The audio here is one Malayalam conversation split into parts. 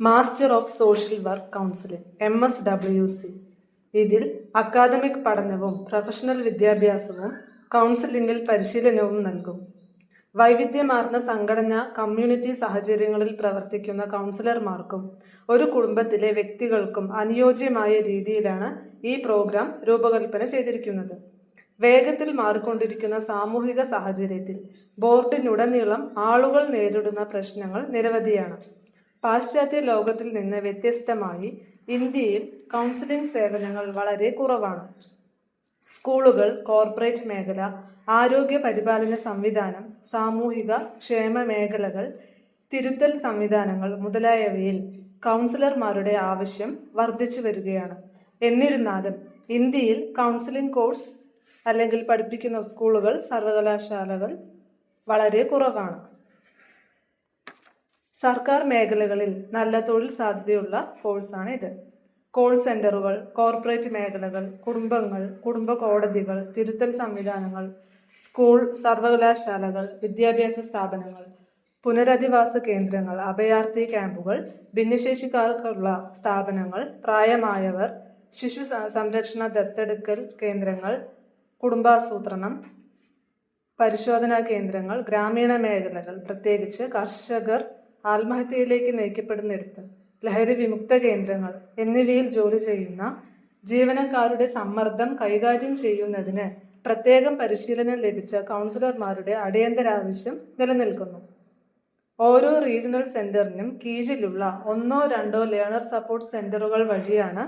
Master of social work counselling M S W C ഇതിൽ അക്കാദമിക് പഠനവും പ്രൊഫഷണൽ വിദ്യാഭ്യാസവും കൗൺസിലിംഗിൽ പരിശീലനവും നൽകും. വൈവിധ്യമാർന്ന സംഘടന കമ്മ്യൂണിറ്റി സാഹചര്യങ്ങളിൽ പ്രവർത്തിക്കുന്ന കൗൺസിലർമാർക്കും ഒരു കുടുംബത്തിലെ വ്യക്തികൾക്കും അനുയോജ്യമായ രീതിയിലാണ് ഈ പ്രോഗ്രാം രൂപകൽപ്പന ചെയ്തിരിക്കുന്നത്. വേഗത്തിൽ മാറിക്കൊണ്ടിരിക്കുന്ന സാമൂഹിക സാഹചര്യത്തിൽ ബോർഡിനുടനീളം ആളുകൾ നേരിടുന്ന പ്രശ്നങ്ങൾ നിരവധിയാണ്. പാശ്ചാത്യ ലോകത്തിൽ നിന്ന് വ്യത്യസ്തമായി ഇന്ത്യയിൽ കൗൺസിലിംഗ് സേവനങ്ങൾ വളരെ കുറവാണ്. സ്കൂളുകൾ കോർപ്പറേറ്റ് മേഖല ആരോഗ്യ പരിപാലന സംവിധാനം സാമൂഹിക ക്ഷേമ മേഖലകൾ തിരുത്തൽ സംവിധാനങ്ങൾ മുതലായവയിൽ കൗൺസിലർമാരുടെ ആവശ്യം വർദ്ധിച്ചു വരികയാണ്. എന്നിരുന്നാലും ഇന്ത്യയിൽ കൗൺസിലിംഗ് കോഴ്സ് അല്ലെങ്കിൽ പഠിപ്പിക്കുന്ന സ്കൂളുകൾ സർവകലാശാലകൾ വളരെ കുറവാണ്. സർക്കാർ മേഖലകളിൽ നല്ല തൊഴിൽ സാധ്യതയുള്ള കോഴ്സാണ് ഇത്. കോൾ സെന്ററുകൾ കോർപ്പറേറ്റ് മേഖലകൾ കുടുംബങ്ങൾ കുടുംബ കോടതികൾ തിരുത്തൽ സംവിധാനങ്ങൾ സ്കൂൾ സർവകലാശാലകൾ വിദ്യാഭ്യാസ സ്ഥാപനങ്ങൾ പുനരധിവാസ കേന്ദ്രങ്ങൾ അഭയാർത്ഥി ക്യാമ്പുകൾ ഭിന്നശേഷിക്കാർക്കുള്ള സ്ഥാപനങ്ങൾ പ്രായമായവർ ശിശു സംരക്ഷണ ദത്തെടുക്കൽ കേന്ദ്രങ്ങൾ കുടുംബാസൂത്രണം പരിശോധനാ കേന്ദ്രങ്ങൾ ഗ്രാമീണ മേഖലകൾ പ്രത്യേകിച്ച് കർഷകർ ആത്മഹത്യയിലേക്ക് നയിക്കപ്പെടുന്നിടത്ത് ലഹരി വിമുക്ത കേന്ദ്രങ്ങൾ എന്നിവയിൽ ജോലി ചെയ്യുന്ന ജീവനക്കാരുടെ സമ്മർദ്ദം കൈകാര്യം ചെയ്യുന്നതിന് പ്രത്യേകം പരിശീലനം ലഭിച്ച കൗൺസിലർമാരുടെ അടിയന്തരാവശ്യം നിലനിൽക്കുന്നു. ഓരോ റീജിയണൽ സെന്ററിനും കീഴിലുള്ള ഒന്നോ രണ്ടോ ലേണർ സപ്പോർട്ട് സെന്ററുകൾ വഴിയാണ്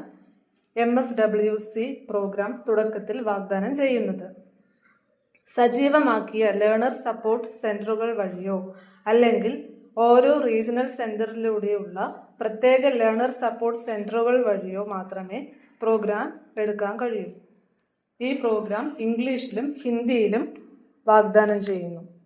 M S W C programme തുടക്കത്തിൽ വാഗ്ദാനം ചെയ്യുന്നത്. സജീവമാക്കിയ ലേണർ സപ്പോർട്ട് സെന്ററുകൾ വഴിയോ അല്ലെങ്കിൽ ഓരോ റീജിയണൽ സെന്ററിലൂടെയുള്ള പ്രത്യേക ലേണർ സപ്പോർട്ട് സെന്ററുകൾ വഴിയോ മാത്രമേ പ്രോഗ്രാം എടുക്കാൻ കഴിയൂ. ഈ പ്രോഗ്രാം ഇംഗ്ലീഷിലും ഹിന്ദിയിലും വാഗ്ദാനം ചെയ്യുന്നു.